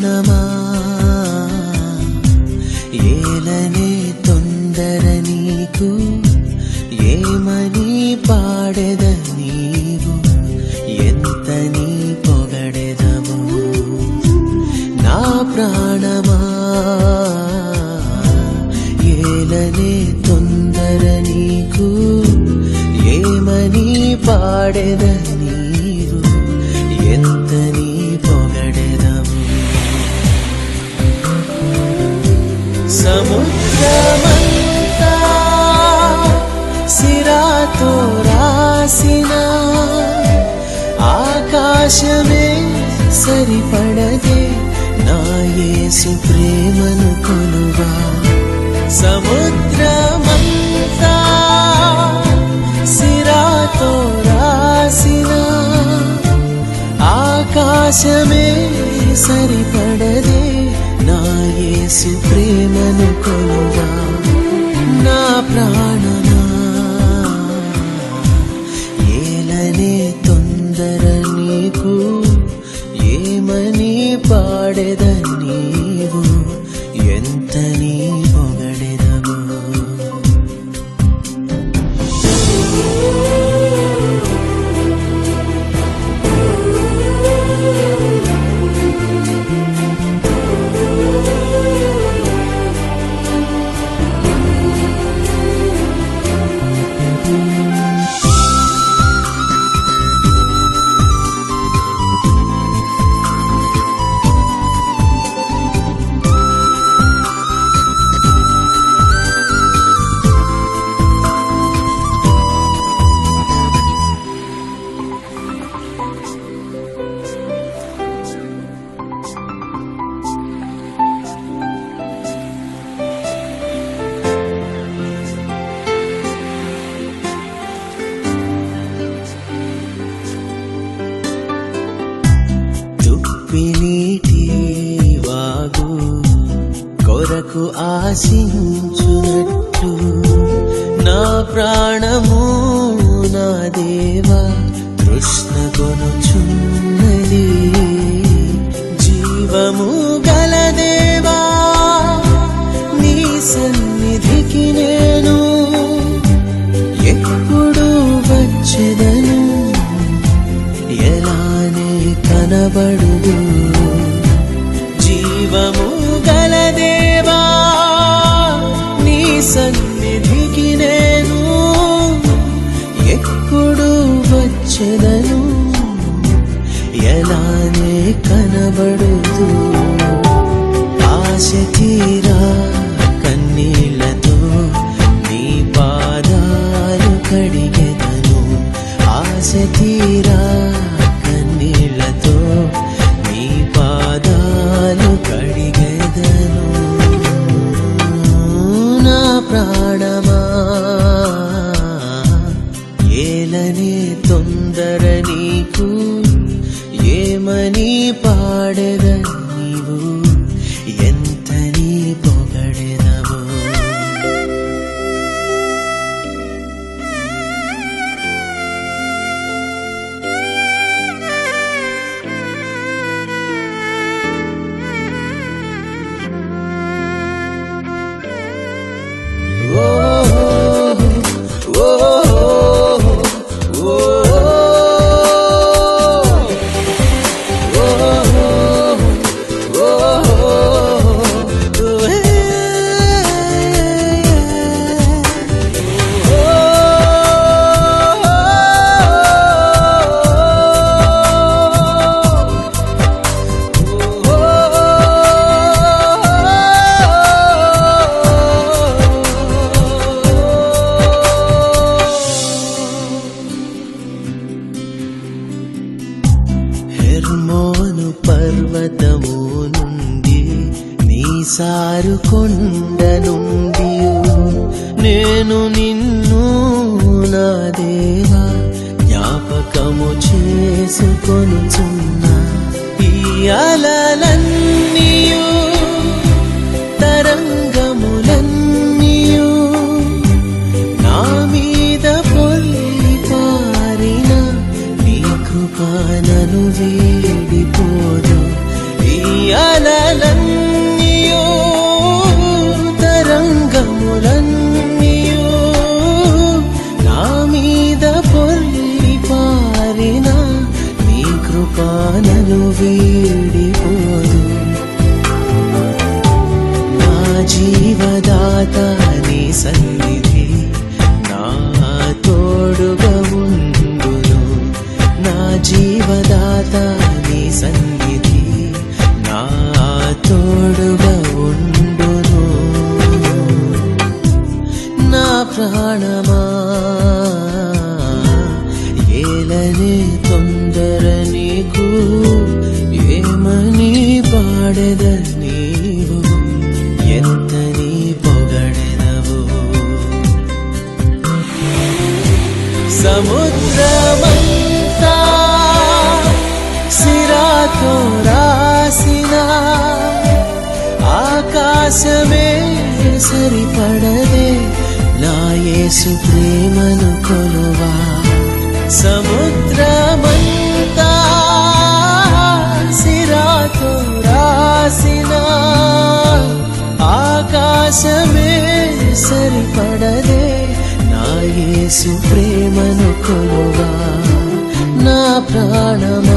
ప్రాణమా ఏలనే తొందర నీకు ఏమని పాడెద నీవు ఎంత నీ పొగడెదవు నా ప్రాణమా ఏలనే తొందర నీకు ఏమని పాడెద నీవు ఎంత నీ ఆకాశమే సరిపడదే. నా యేసు ప్రేమను కొలువా. సముద్రమంతా సిరాతో రాసిన ఆకాశమే సరిపడదే. నా యేసు ప్రేమను కొలువా. నా ప్రాణ ప్రాణము నా దేవా కృష్ణ కొనుచున్నది. జీవము గల దేవా నీ సన్నిధికి నేను ఎప్పుడు వచ్చేదను. ఎలానే కనబడుదు. జీవము గల దేవా నీ సన్నిధి చెదను ఎలానే కనబడుతూ ఆశ తీరా కన్నీళ్ళతో నీ పాదాలు కడిగెదను. ఆశ తీరా కన్నీళ్ళతో నీ పాదాలు కడిగెదను. నా ప్రాణమా ఏమని పాడెద నీ కొండ నుండి నేను నిన్ను నా దేవా జ్ఞాపకము చేసుకొనుచున్నా. ఈ అలలన్నీ వీడిపోదు. నా జీవదాత నీ సన్నిధి పాడెద నీవు ఎంత నీ పొగడెదవు సముద్రమంతా సిరాతో రాసిన ఆకాశమే సరిపడదే నాయసు ప్రేమను కొలువా సముద్రమంతా యేసు ప్రేమను కొలువా. నా ప్రాణమా